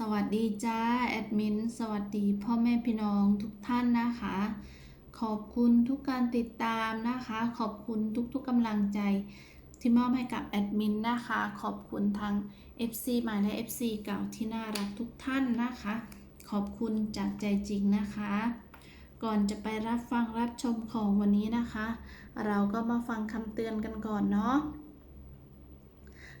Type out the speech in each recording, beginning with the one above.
สวัสดีจ้าแอดมินสวัสดีพ่อแม่พี่น้องทุกท่านนะคะ ขอบคุณทุกการติดตามนะคะ ขอบคุณทุกๆกำลังใจที่มอบให้กับแอดมินนะคะ ขอบคุณทาง FC ใหม่และ FC เก่าที่น่ารักทุกท่านนะคะ ขอบคุณจากใจจริงนะคะ ก่อนจะไปรับฟังรับชมของวันนี้นะคะ เราก็มาฟังคำเตือนกันก่อนเนาะ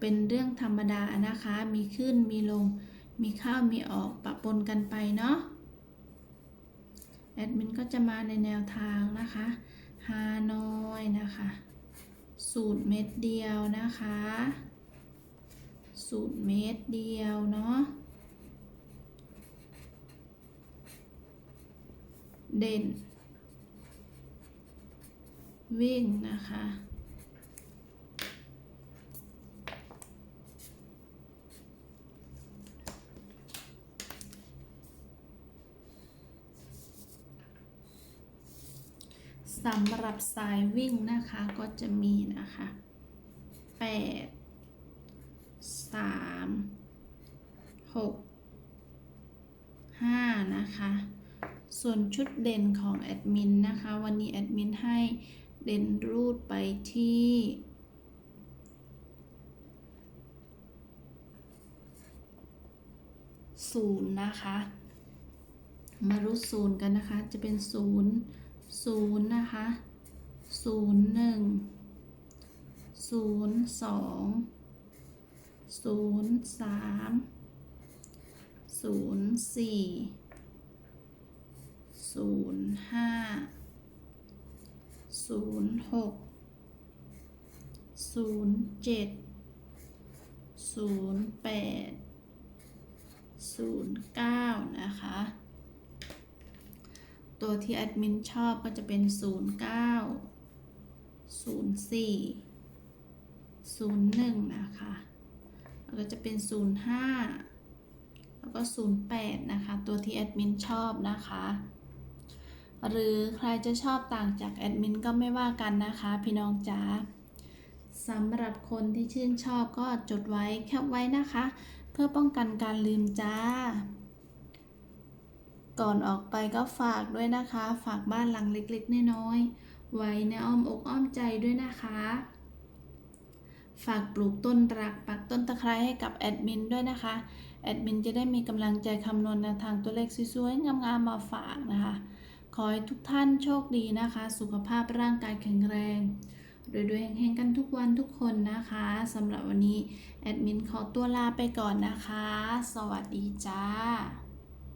เป็นเรื่องธรรมดานะคะ มีขึ้นมีลง มีเข้ามีออกปะปนกันไปเนาะ แอดมินก็จะมาในแนวทางนะคะฮานอยนะคะ สูตรเม็ดเดียวนะคะ สูตรเม็ดเดียวเนาะ เด่น วิ่งนะคะ สำหรับสายวิ่งนะคะก็จะมีนะคะแปดสามหกห้านะคะ ส่วนชุดเด่นของแอดมินนะคะ วันนี้แอดมินให้เด่นรูดไปที่ศูนย์นะคะ มารูดศูนย์กันนะคะ จะเป็นศูนย์ ศูนย์นะคะศูนย์หนึ่งศูนย์สองศูนย์สามศูนย์สี่ศูนย์ห้าศูนย์หกศูนย์เจ็ดศูนย์แปดศูนย์เก้านะคะ ตัวที่แอดมินชอบก็จะเป็น 09 04 01 นะคะ แล้วก็จะเป็น 05 แล้วก็ 08 นะคะ ตัวที่แอดมินชอบนะคะ หรือใครจะชอบต่างจากแอดมินก็ไม่ว่ากันนะคะ พี่น้องจ๋าสำหรับคนที่ชื่นชอบก็จดไว้แคปไว้นะคะ เพื่อป้องกันการลืมจ้า ก่อนออกไปก็ฝากด้วยนะคะ ฝากบ้านหลังเล็กๆน้อยๆไว้ในอ้อมอกอ้อมใจด้วยนะคะ ฝากปลูกต้นรักปักต้นตะไคร้ให้กับแอดมินด้วยนะคะ แอดมินจะได้มีกำลังใจคำนวณแนวทางตัวเลขสวยๆงามๆมาฝากนะคะ ขอให้ทุกท่านโชคดีนะคะ สุขภาพร่างกายแข็งแรงรวยๆเฮงๆกันทุกวันทุกคนนะคะสำหรับวันนี้ แอดมินขอตัวลาไปก่อนนะคะ สวัสดีจ้า